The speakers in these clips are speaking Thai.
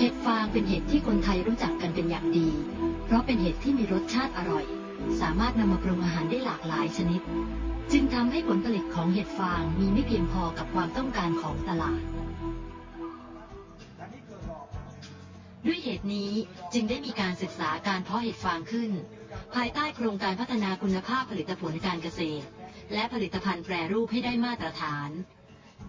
เห็ดฟางเป็นเห็ดที่คนไทยรู้จักกันเป็นอย่างดี เพราะเป็นเห็ดที่มีรสชาติอร่อย สามารถนำมาปรุงอาหารได้หลากหลายชนิด จึงทำให้ผลผลิตของเห็ดฟางมีไม่เพียงพอกับความต้องการของตลาด ด้วยเหตุนี้จึงได้มีการศึกษาการเพาะเห็ดฟางขึ้น ภายใต้โครงการพัฒนาคุณภาพผลิตผลการเกษตร และผลิตภัณฑ์แปรรูปให้ได้มาตรฐาน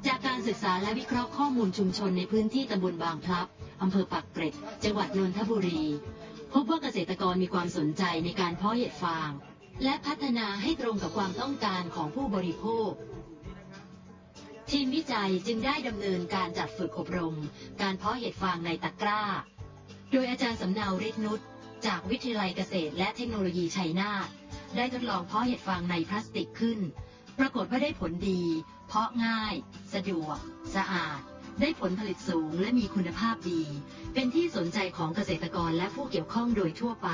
จากการศึกษาและวิเคราะห์ข้อมูลชุมชนในพื้นที่ตำบลบางพลับอำเภอปักเกร็ด จังหวัดนนทบุรี พบว่าเกษตรกรมีความสนใจในการเพาะเห็ดฟาง และพัฒนาให้ตรงกับความต้องการของผู้บริโภค ทีมวิจัยจึงได้ดำเนินการจัดฝึกอบรม การเพาะเห็ดฟางในตะกร้า โดยอาจารย์สำเนาฤทธินุชจากวิทยาลัยเกษตรและเทคโนโลยีชัยนาทได้ทดลองเพาะเห็ดฟางในพลาสติกขึ้น ปรากฏว่าได้ผลดี เพาะง่าย สะดวก สะอาด ได้ผลผลิตสูงและมีคุณภาพดี เป็นที่สนใจของเกษตรกรและผู้เกี่ยวข้องโดยทั่วไป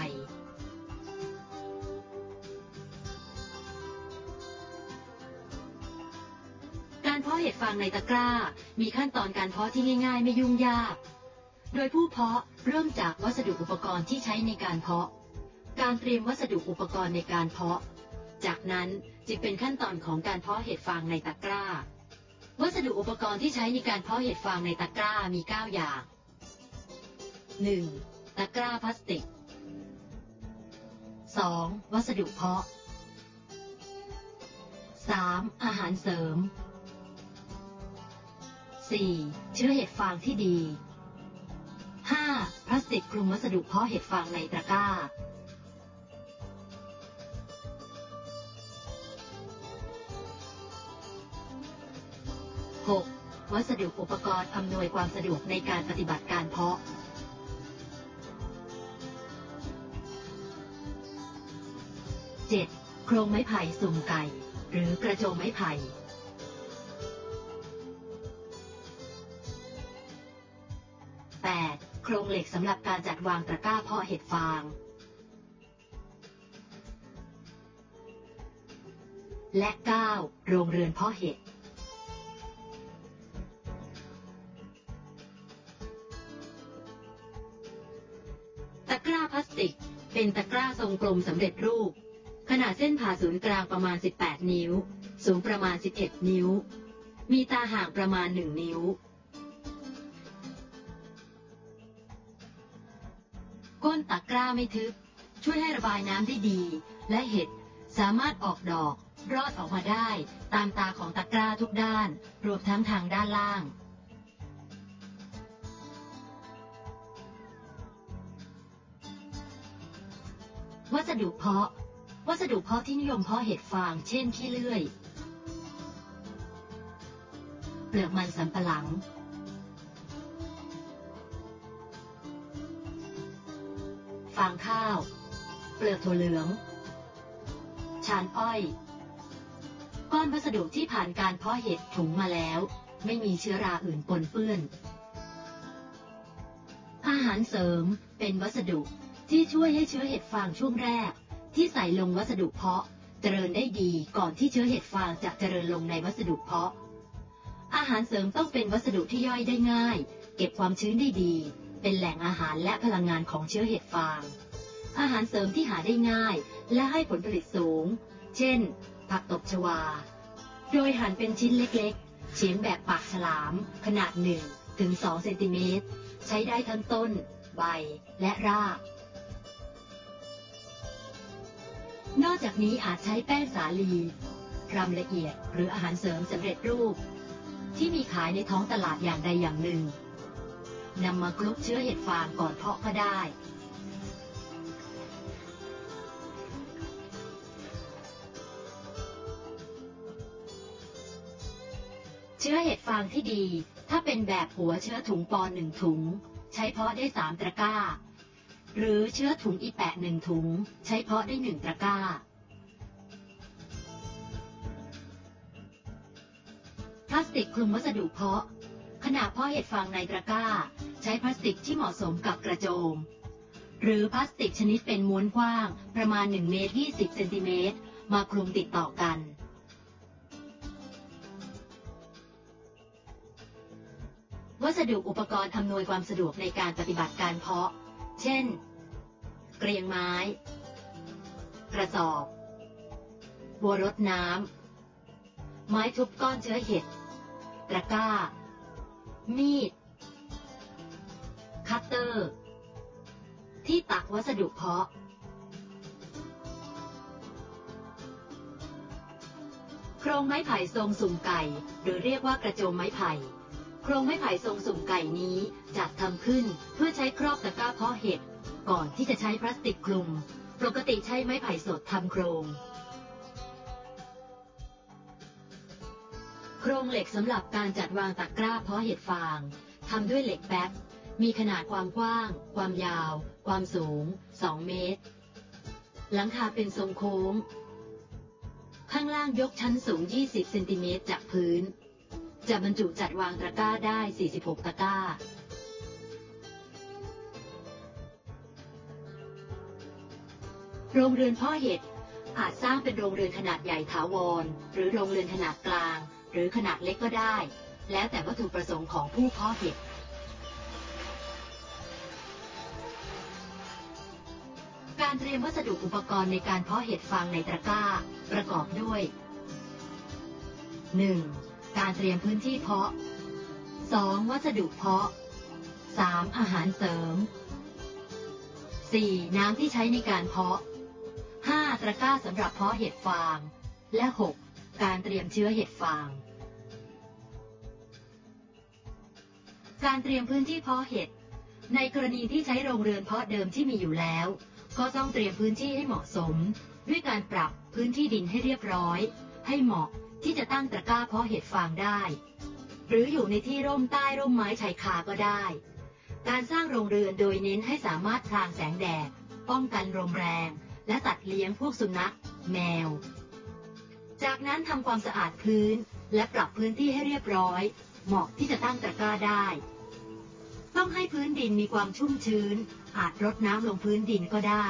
การเพาะเห็ดฟางในตะกร้า มีขั้นตอนการเพาะที่ง่าย ๆ ไม่ยุ่งยาก โดยผู้เพาะเริ่มจากวัสดุอุปกรณ์ที่ใช้ในการเพาะ การเตรียมวัสดุอุปกรณ์ในการเพาะ จากนั้นจึงเป็นขั้นตอนของการเพาะเห็ดฟางในตะกร้า วัสดุอุปกรณ์ที่ใช้ในการเพาะเห็ดฟางในตะกร้ามี 9 อย่าง 1. ตะกร้าพลาสติก 2. วัสดุเพาะ 3. อาหารเสริม 4. เชื้อเห็ดฟางที่ดี 5. พลาสติกคลุมวัสดุเพาะเห็ดฟางในตะกร้า 6. วัสดุอุปกรณ์อำนวยความสะดวกในการปฏิบัติการเพาะ 7. โครงไม้ไผ่สุ่มไก่ หรือกระโจมไม้ไผ่ 8. โครงเหล็กสำหรับการจัดวางตะกร้าเพาะเห็ดฟาง และ 9. โรงเรือนเพาะเห็ด กร้าพลาสติก เป็นตะกร้าทรงกลมสำเร็จรูป ขนาดเส้นผ่าศูนย์กลางประมาณ 18 นิ้ว สูงประมาณ 11 นิ้ว มีตาห่างประมาณ 1 นิ้ว ก้นตะกร้าไม่ทึบ ช่วยให้ระบายน้ำได้ดี และเห็ดสามารถออกดอก รอดออกมาได้ ตามตาของตะกร้าทุกด้าน รวมทั้งทางด้านล่าง ดุเพาะ วัสดุเพาะที่นิยมเพาะเห็ดฟาง เช่นขี้เลื่อย เปลือกมันสำปะหลัง ฟางข้าว เปลือกถั่วเหลือง ชานอ้อย ก้อนวัสดุที่ผ่านการเพาะเห็ดถุงมาแล้ว ไม่มีเชื้อราอื่นปนเปื้อน อาหารเสริมเป็นวัสดุ ที่ช่วยให้เชื้อเห็ดฟางช่วงแรก ที่ใส่ลงวัสดุเพาะ เจริญได้ดีก่อนที่เชื้อเห็ดฟางจะเจริญลงในวัสดุเพาะ อาหารเสริมต้องเป็นวัสดุที่ย่อยได้ง่าย เก็บความชื้นได้ดี เป็นแหล่งอาหารและพลังงานของเชื้อเห็ดฟาง อาหารเสริมที่หาได้ง่าย และให้ผลผลิตสูง เช่น ผักตบชวา โดยหั่นเป็นชิ้นเล็กๆ เฉียงแบบปากฉลาม ขนาด1ถึง2เซนติเมตรใช้ได้ทั้งต้น ใบและราก นอกจากนี้อาจใช้แป้งสาลีรำละเอียดหรืออาหารเสริมสำเร็จรูป ที่มีขายในท้องตลาดอย่างใดอย่างหนึ่งนำมาคลุกเชื้อเห็ดฟางก่อนเพาะก็ได้ เชื้อเห็ดฟางที่ดี ถ้าเป็นแบบหัวเชื้อถุงปอนหนึ่งถุง ใช้เพาะได้สามตะกร้า หรือเชื้อถุงอีแปะหนึ่งถุง ใช้เพาะได้หนึ่งตะกร้า พลาสติกคลุมวัสดุเพาะ ขณะเพาะเห็ดฟางในตะกร้า ใช้พลาสติกที่เหมาะสมกับกระโจม หรือพลาสติกชนิดเป็นม้วนกว้าง ประมาณ1เมตร20เซนติเมตรมาคลุมติดต่อกันวัสดุอุปกรณ์อำนวยความสะดวกในการปฏิบัติการเพาะ เช่น เกรียงไม้ กระสอบ บัวรดน้ำ ไม้ทุบก้อนเชื้อเห็ด ตะกร้า มีด คัตเตอร์ ที่ตักวัสดุเพาะ โครงไม้ไผ่ทรงสุ่มไก่ หรือเรียกว่ากระโจมไม้ไผ่ โครงไม้ไผ่ทรงสุ่มไก่นี้จัดทำขึ้นเพื่อใช้ครอบตะกร้าเพาะเห็ดก่อนที่จะใช้พลาสติกคลุม ปกติใช้ไม้ไผ่สดทำโครง โครงเหล็กสำหรับการจัดวางตะกร้าเพาะเห็ดฟางทำด้วยเหล็กแป๊บ มีขนาดความกว้าง ความยาว ความสูง 2 เมตร หลังคาเป็นทรงโค้ง ข้างล่างยกชั้นสูง 20 เซนติเมตรจากพื้น จะบรรจุจัดวางตะกร้าได้ 46 ตะกร้า โรงเรือนพ่อเห็ด อาจสร้างเป็นโรงเรือนขนาดใหญ่ถาวร หรือโรงเรือนขนาดกลาง หรือขนาดเล็กก็ได้ แล้วแต่วัตถุประสงค์ของผู้พาะเห็ดการเตรียมวัสดุอุปกรณ์ในการเพาะเห็ดฟางในตะกร้า ประกอบด้วย 1. การเตรียมพื้นที่เพาะ 2. วัสดุเพาะ 3. อาหารเสริม 4. น้ำที่ใช้ในการเพาะ 5. ตะกร้าสำหรับเพาะเห็ดฟาง และ 6. การเตรียมเชื้อเห็ดฟาง การเตรียมพื้นที่เพาะเห็ด ในกรณีที่ใช้โรงเรือนเพาะเดิมที่มีอยู่แล้ว ก็ต้องเตรียมพื้นที่ให้เหมาะสม ด้วยการปรับพื้นที่ดินให้เรียบร้อย ให้เหมาะ ที่จะตั้งตะกร้าเพาะเห็ดฟางได้ หรืออยู่ในที่ร่มใต้ร่มไม้ชายคาก็ได้ การสร้างโรงเรือนโดยเน้นให้สามารถพรางแสงแดด ป้องกันลมแรง และตัดเลี้ยงพวกสุนัข แมว จากนั้นทำความสะอาดพื้น และปรับพื้นที่ให้เรียบร้อย เหมาะที่จะตั้งตะกร้าได้ ต้องให้พื้นดินมีความชุ่มชื้น อาจรดน้ำลงพื้นดินก็ได้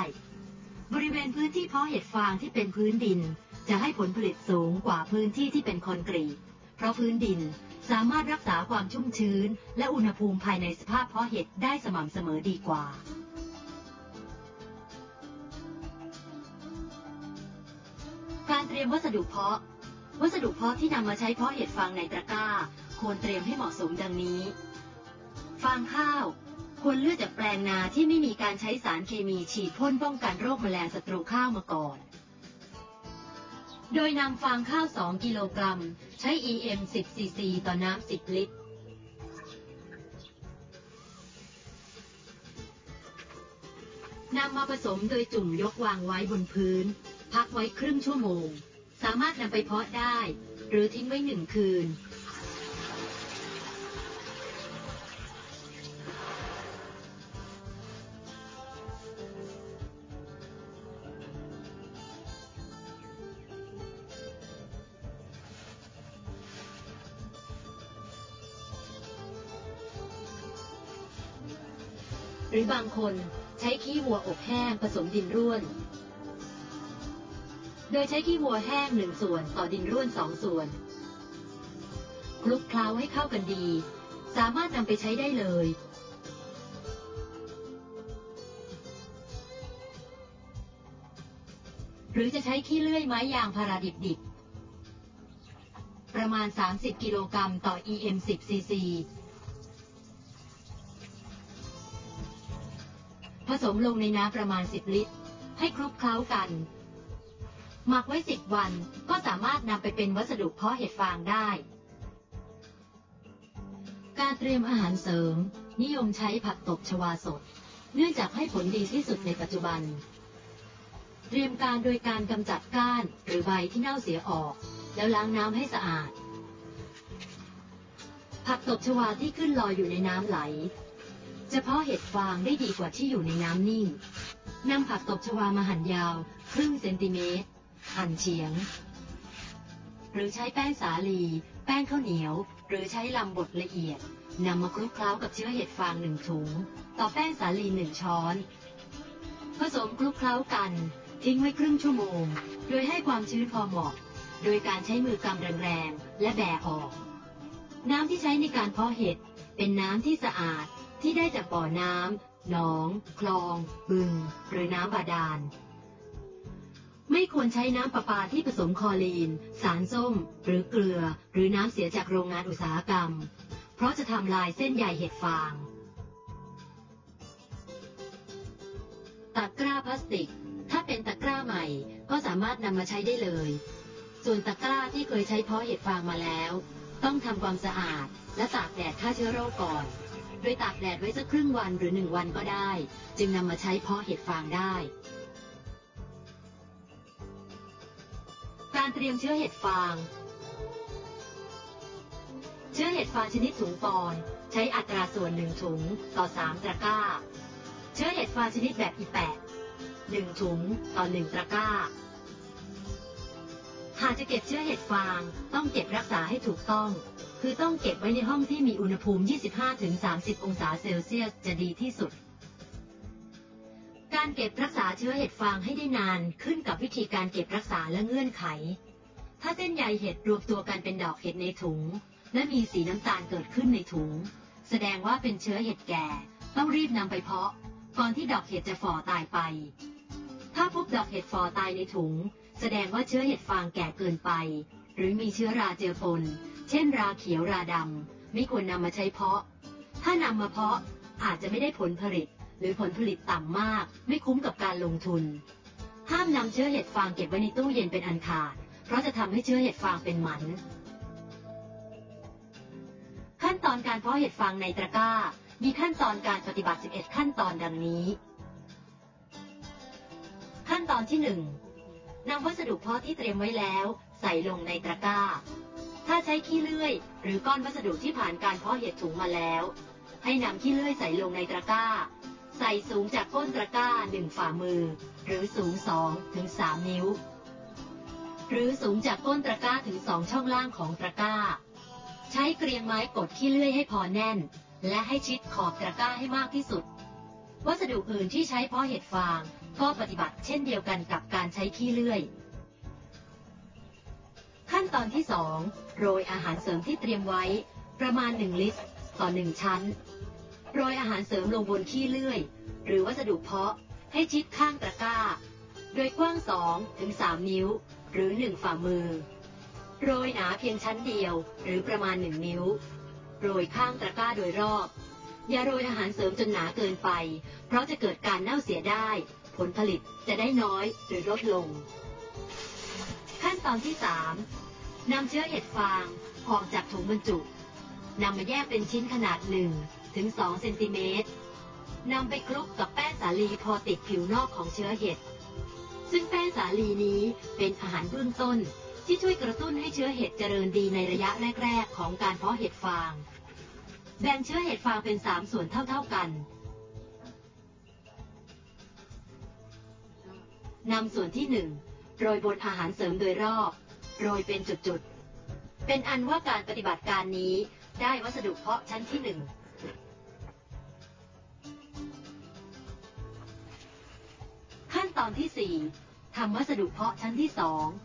บริเวณพื้นที่เพาะเห็ดฟางที่เป็นพื้นดิน จะให้ผลผลิตสูงกว่าพื้นที่ที่เป็นคอนกรีต เพราะพื้นดินสามารถรักษาความชุ่มชื้น และอุณหภูมิภายในสภาพเพาะเห็ดได้สม่ำเสมอดีกว่า การเตรียมวัสดุเพาะ วัสดุเพาะที่นำมาใช้เพาะเห็ดฟางในตะกร้า ควรเตรียมให้เหมาะสมดังนี้ ฟางข้าว ควรเลือกจากแปลงนาที่ไม่มีการใช้สารเคมีฉีดพ่นป้องกันโรคแมลงศัตรูข้าวมาก่อน โดยนำฟางข้าว 2 กิโลกรัม ใช้ EM 10 cc ต่อน้ำ 10 ลิตร นำมาผสมโดยจุ่มยกวางไว้บนพื้น พักไว้ครึ่งชั่วโมง สามารถนำไปเพาะได้ หรือทิ้งไว้หนึ่งคืน รือบางคนใช้ขี้วัวอบแห้งผสมดินร่วน โดยใช้ขี้วัวแห้งหนึ่งส่วนต่อดินร่วนสองส่วน คลุกเคล้าให้เข้ากันดี สามารถนำไปใช้ได้เลยหรือจะใช้ขี้เลื่อยไม้ยางพาราดิบๆประมาณ 30 กิโลกรัมต่อ EM 10 cc สมลงในน้ำประมาณ 10 ลิตร ให้คลุกเคล้ากัน หมักไว้ 10 วันก็สามารถนำไปเป็นวัสดุเพาะเห็ดฟางได้ การเตรียมอาหารเสริม นิยมใช้ผักตบชวาสด เนื่องจากให้ผลดีที่สุดในปัจจุบัน เตรียมการโดยการกำจัดก้านหรือใบที่เน่าเสียออก แล้วล้างน้ำให้สะอาด ผักตบชวาที่ขึ้นลอยอยู่ในน้ำไหล เฉพาะเห็ดฟางได้ดีกว่าที่อยู่ในน้ำนิ่งนำผักตบชวามาหั่นยาว ครึ่งเซนติเมตร หั่นเฉียง หรือใช้แป้งสาลี แป้งข้าวเหนียว หรือใช้ลำบดละเอียดนำมาคลุกเคล้ากับเชื้อเห็ดฟางหนึ่งถุง ต่อแป้งสาลีหนึ่งช้อน ผสมคลุกเคล้ากัน ทิ้งไว้ครึ่งชั่วโมง โดยให้ความชื้นพอเหมาะ โดยการใช้มือกำแรงๆและแบะออก น้ำที่ใช้ในการเพาะเห็ดเป็นน้ำที่สะอาด ที่ได้จากบ่อน้ำหนอง คลอง บึง หรือน้ำบาดาล ไม่ควรใช้น้ำประปาที่ผสมคลอรีน สารส้ม หรือเกลือ หรือน้ำเสียจากโรงงานอุตสาหกรรม เพราะจะทำลายเส้นใยเห็ดฟางตะกร้าพลาสติก ถ้าเป็นตะกร้าใหม่ ก็สามารถนำมาใช้ได้เลย ส่วนตะกร้าที่เคยใช้เพาะเห็ดฟางมาแล้ว ต้องทำความสะอาด และตากแดดฆ่าเชื้อโรคก่อน ดยตากแดดไว้สักครึ่งวันหรือหนึ่งวันก็ได้ จึงนำมาใช้เพาะเห็ดฟางได้ การเตรียมเชื้อเห็ดฟาง เชื้อเห็ดฟางชนิดถุงปอนใช้อัตราส่วนหนึ่งถุงต่อสามตะกร้า เชื้อเห็ดฟางชนิดแบบอีแปะหนึ่งถุงต่อหนึ่งตะกร้าหากจะเก็บเชื้อเห็ดฟางต้องเก็บรักษาให้ถูกต้อง คือต้องเก็บไว้ในห้องที่มีอุณหภูมิ 25-30 องศาเซลเซียสจะดีที่สุด การเก็บรักษาเชื้อเห็ดฟางให้ได้นานขึ้นกับวิธีการเก็บรักษาและเงื่อนไข ถ้าเส้นใยเห็ดรวมตัวกันเป็นดอกเห็ดในถุง และมีสีน้ำตาลเกิดขึ้นในถุง แสดงว่าเป็นเชื้อเห็ดแก่ ต้องรีบนำไปเพาะ ก่อนที่ดอกเห็ดจะฝ่อตายไป ถ้าพบดอกเห็ดฝ่อตายในถุง แสดงว่าเชื้อเห็ดฟางแก่เกินไป หรือมีเชื้อราเจอปน เช่นราเขียวราดำ ไม่ควรนำมาใช้เพาะ ถ้านำมาเพาะอาจจะไม่ได้ผลผลิต หรือผลผลิตต่ำมาก ไม่คุ้มกับการลงทุน ห้ามนำเชื้อเห็ดฟางเก็บไว้ในตู้เย็นเป็นอันขาด เพราะจะทำให้เชื้อเห็ดฟางเป็นหมัน ขั้นตอนการเพาะเห็ดฟางในตะกร้า มีขั้นตอนการปฏิบัติ 11 ขั้นตอนดังนี้ ขั้นตอนที่ 1นำวัสดุเพาะที่เตรียมไว้แล้ว ใส่ลงในตะกร้า ถ้าใช้ขี้เลื่อย หรือก้อนวัสดุที่ผ่านการเพาะเห็ดถุงมาแล้ว ให้นำขี้เลื่อยใส่ลงในตะกร้า ใส่สูงจากก้นตะกร้าหนึ่งฝ่ามือ หรือสูง2ถึง3นิ้ว หรือสูงจากก้นตะกร้าถึงสองช่องล่างของตะกร้า ใช้เกรียงไม้กดขี้เลื่อยให้พอแน่น และให้ชิดขอบตะกร้าให้มากที่สุด วัสดุอื่นที่ใช้เพาะเห็ดฟางก็ปฏิบัติเช่นเดียวกันกับการใช้ขี้เลื่อย ขั้นตอนที่ 2 โรยอาหารเสริมที่เตรียมไว้ ประมาณ 1 ลิตร ต่อ 1 ชั้น โรยอาหารเสริมลงบนขี้เลื่อย หรือวัสดุเพาะให้ชิดข้างตะกร้า โดยกว้าง 2 ถึง 3 นิ้ว หรือ 1 ฝ่ามือ โรยหนาเพียงชั้นเดียว หรือประมาณ 1 นิ้ว โรยข้างตะกร้าโดยรอบ อย่าโรยอาหารเสริมจนหนาเกินไป เพราะจะเกิดการเน่าเสียได้ ผลผลิตจะได้น้อยหรือลดลง ขั้นตอนที่ 3 นำเชื้อเห็ดฟางออกจากถุงบรรจุนำมาแยกเป็นชิ้นขนาด1ถึง2เซนติเมตรนำไปคลุกกับแป้งสาลีพอติดผิวนอกของเชื้อเห็ด ซึ่งแป้งสาลีนี้เป็นอาหารเบื้องต้นที่ช่วยกระตุ้นให้เชื้อเห็ดเจริญดีในระยะแรก ๆ ของการเพาะเห็ดฟาง แบ่งเชื้อเห็ดฟางเป็น 3 ส่วนเท่า ๆกัน นำส่วนที่ 1 โรยบนอาหารเสริมโดยรอบ โรยเป็นจุดๆ เป็นอันว่าการปฏิบัติการนี้ได้วัสดุเพาะชั้นที่1ขั้นตอนที่4ทำวัสดุเพาะชั้นที่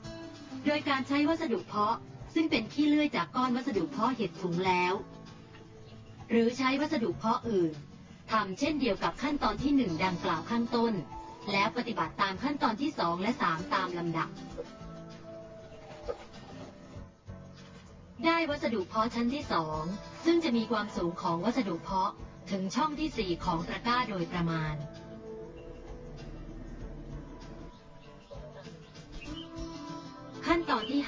2โดยการใช้วัสดุเพาะซึ่งเป็นขี้เลื่อยจากก้อนวัสดุเพาะเห็ดถุงแล้ว หรือใช้วัสดุเพาะอื่นทำเช่นเดียวกับขั้นตอนที่1ดังกล่าวข้างต้น แล้วปฏิบัติตามขั้นตอนที่2และ3ตามลำดับ ได้วัสดุเพาะชั้นที่2ซึ่งจะมีความสูงของวัสดุเพาะถึงช่องที่4ของตะกร้าโดยประมาณ ขั้นตอนที่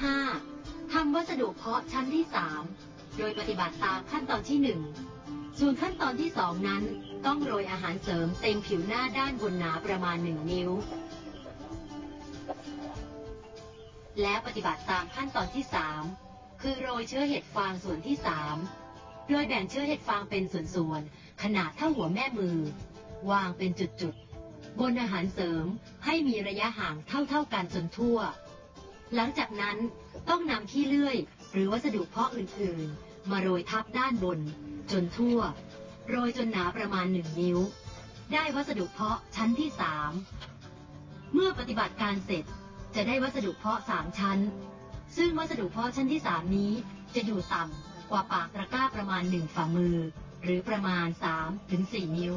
5ทำวัสดุเพาะชั้นที่3โดยปฏิบัติตามขั้นตอนที่1ส่วนขั้นตอนที่2นั้น ต้องโรยอาหารเสริมเต็มผิวหน้าด้านบนหนาประมาณ1นิ้ว และปฏิบัติตามขั้นตอนที่3 คือโรยเชื้อเห็ดฟางส่วนที่3โดยแบ่งเชื้อเห็ดฟางเป็นส่วนๆ ขนาดเท่าหัวแม่มือ วางเป็นจุดๆ บนอาหารเสริมให้มีระยะห่างเท่าๆกันจนทั่ว หลังจากนั้นต้องนำขี้เลื่อย หรือวัสดุเพาะอื่นๆ มาโรยทับด้านบน จนทั่ว โรยจนหนาประมาณหนึ่งนิ้ว ได้วัสดุเพาะชั้นที่สามเมื่อปฏิบัติการเสร็จจะได้วัสดุเพาะสามชั้น ซึ่งวัสดุเพาะชั้นที่สามนี้จะอยู่ต่ำกว่าปากตะกร้าประมาณหนึ่งฝ่ามือ หรือประมาณ 3-4 นิ้ว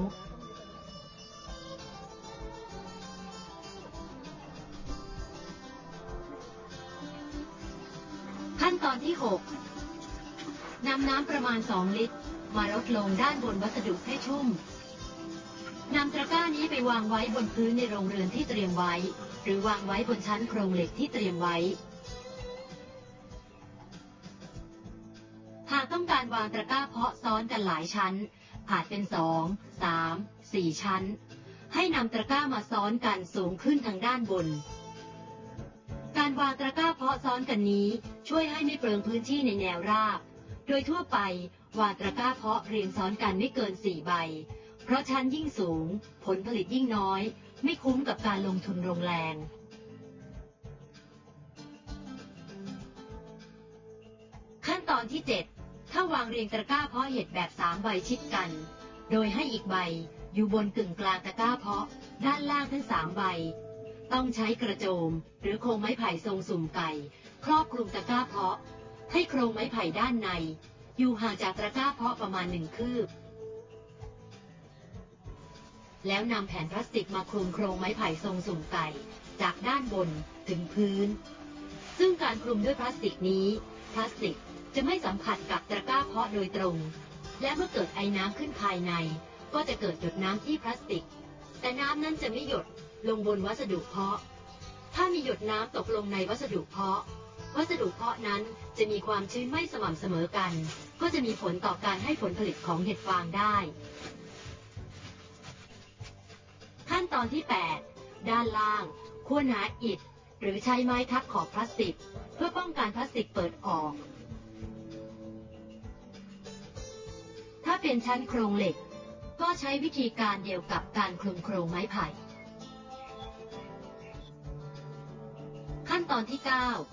ขั้นตอนที่ 6นำน้ำประมาณ 2 ลิตร มาลดลงด้านบนวัสดุให้ชุ่มนำตะกร้านี้ไปวางไว้บนพื้นในโรงเรือนที่เตรียมไว้ หรือวางไว้บนชั้นโครงเหล็กที่เตรียมไว้ การวางตะกร้าเพาะซ้อนกันหลายชั้น อาจเป็นสองสามสี่ชั้น ให้นำตะกร้ามาซ้อนกันสูงขึ้นทางด้านบน การวางตะกร้าเพาะซ้อนกันนี้ช่วยให้ไม่เปลืองพื้นที่ในแนวราบ โดยทั่วไปวางตะกร้าเพาะเรียงซ้อนกันไม่เกินสี่ใบ เพราะชั้นยิ่งสูง ผลผลิตยิ่งน้อย ไม่คุ้มกับการลงทุนโรงแรงขั้นตอนที่ 7 ถ้าวางเรียงตะกร้าเพาะเห็ดแบบสามใบชิดกัน โดยให้อีกใบอยู่บนกึ่งกลางตะกร้าเพาะ ด้านล่างทั้งสามใบ ต้องใช้กระโจม หรือโครงไม้ไผ่ทรงสุ่มไก่ ครอบคลุมตะกร้าเพาะ ให้โครงไม้ไผ่ด้านใน อยู่ห่างจากตะกร้าเพาะประมาณหนึ่งคืบ แล้วนำแผ่นพลาสติกมาคลุมโครงไม้ไผ่ทรงสุ่มไก่ จากด้านบนถึงพื้น ซึ่งการคลุมด้วยพลาสติกนี้พลาสติก จะไม่สัมผัสกับตะกร้าเพาะโดยตรง และเมื่อเกิดไอน้ำขึ้นภายใน ก็จะเกิดหยดน้ำที่พลาสติก แต่น้ำนั้นจะไม่หยดลงบนวัสดุเพาะ ถ้ามีหยดน้ำตกลงในวัสดุเพาะ วัสดุเพาะนั้นจะมีความชื้นไม่สม่ำเสมอกัน ก็จะมีผลต่อการให้ผลผลิตของเห็ดฟางได้ ขั้นตอนที่ 8 ด้านล่างควรหาอิฐหรือใช้ไม้ทับขอบพลาสติก เพื่อป้องกันพลาสติกเปิดออก เป็นชั้นโครงเหล็ก ก็ใช้วิธีการเดียวกับการคลุมโครงไม้ไผ่ ขั้นตอนที่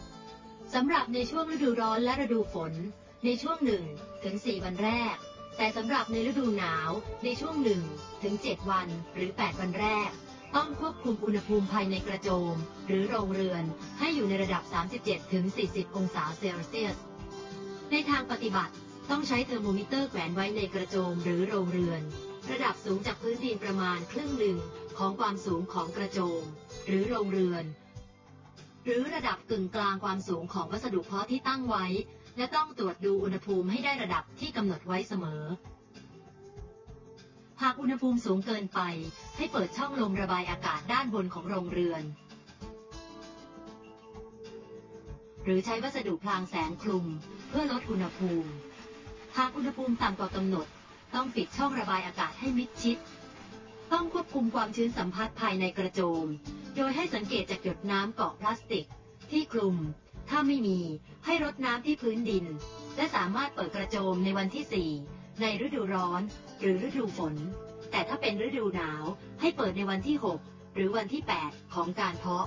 9สำหรับในช่วงฤดูร้อนและฤดูฝน ในช่วง1ถึง4วันแรก แต่สำหรับในฤดูหนาว ในช่วง1ถึง7วันหรือ 8 วันแรกต้องควบคุมอุณหภูมิภายในกระโจม หรือโรงเรือนให้อยู่ในระดับ 37ถึง40 องศาเซลเซียส ในทางปฏิบัติ ต้องใช้เทอร์โมมิเตอร์แขวนไว้ในกระโจมหรือโรงเรือน ระดับสูงจากพื้นดินประมาณครึ่งหนึ่งของความสูงของกระโจม หรือโรงเรือน หรือระดับกึ่งกลางความสูงของวัสดุเพาะที่ตั้งไว้ และต้องตรวจดูอุณหภูมิให้ได้ระดับที่กำหนดไว้เสมอ หากอุณหภูมิสูงเกินไป ให้เปิดช่องลมระบายอากาศด้านบนของโรงเรือน หรือใช้วัสดุพลางแสงคลุม เพื่อลดอุณหภูมิ หากอุณหภูมิต่ำกว่ากำหนด ต้องปิดช่องระบายอากาศให้มิดชิด ต้องควบคุมความชื้นสัมผัสภายในกระโจม โดยให้สังเกตจากหยดน้ำเกาะพลาสติก ที่คลุม ถ้าไม่มี ให้รดน้ำที่พื้นดิน และสามารถเปิดกระโจมในวันที่ 4 ในฤดูร้อน หรือฤดูฝน แต่ถ้าเป็นฤดูหนาว ให้เปิดในวันที่ 6 หรือวันที่ 8 ของการเพาะ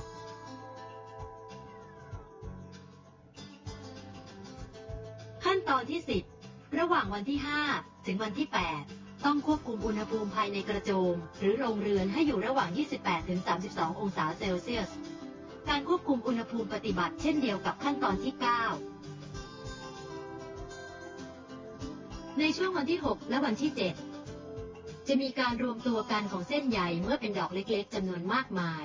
ขั้นตอนที่ 10 ระหว่างวันที่ 5 ถึงวันที่ 8 ต้องควบคุมอุณหภูมิภายในกระโจม หรือโรงเรือนให้อยู่ระหว่าง 28ถึง32 องศาเซลเซียส การควบคุมอุณหภูมิปฏิบัติเช่นเดียวกับขั้นตอนที่ 9 ในช่วงวันที่ 6 และวันที่ 7 จะมีการรวมตัวกันของเส้นใยเมื่อเป็นดอกเล็กๆจำนวนมากมาย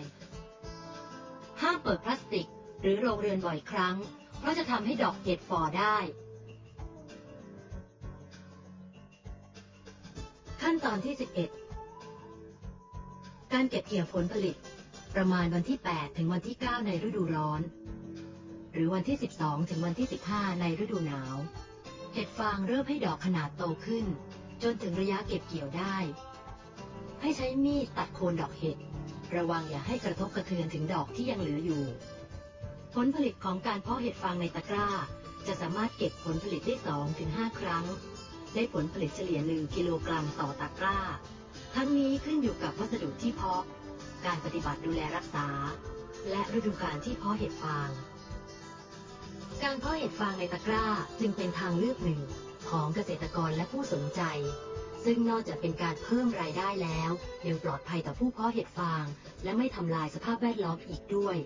ห้ามเปิดพลาสติก หรือโรงเรือนบ่อยครั้ง เพราะจะทำให้ดอกเห็ดฝ่อได้ ตอนที่ 11 การเก็บเกี่ยวผลผลิต ประมาณวันที่ 8 ถึงวันที่ 9 ในฤดูร้อน หรือวันที่ 12 ถึงวันที่ 15 ในฤดูหนาว เห็ดฟางเริ่มให้ดอกขนาดโตขึ้น จนถึงระยะเก็บเกี่ยวได้ ให้ใช้มีดตัดโคนดอกเห็ด ระวังอย่าให้กระทบกระเทือนถึงดอกที่ยังเหลืออยู่ ผลผลิตของการเพาะเห็ดฟางในตะกร้า จะสามารถเก็บผลผลิตได้ 2-5 ครั้ง ได้ผลผลิตเฉลี่ย 1 กิโลกรัมต่อตะกร้า ทั้งนี้ขึ้นอยู่กับวัสดุที่เพาะ การปฏิบัติดูแลรักษา และฤดูกาลที่เพาะเห็ดฟาง การเพาะเห็ดฟางในตะกร้าจึงเป็นทางเลือกหนึ่งของเกษตรกรและผู้สนใจ ซึ่งนอกจากเป็นการเพิ่มรายได้แล้ว ยังปลอดภัยต่อผู้เพาะเห็ดฟาง และไม่ทำลายสภาพแวดล้อมอีกด้วย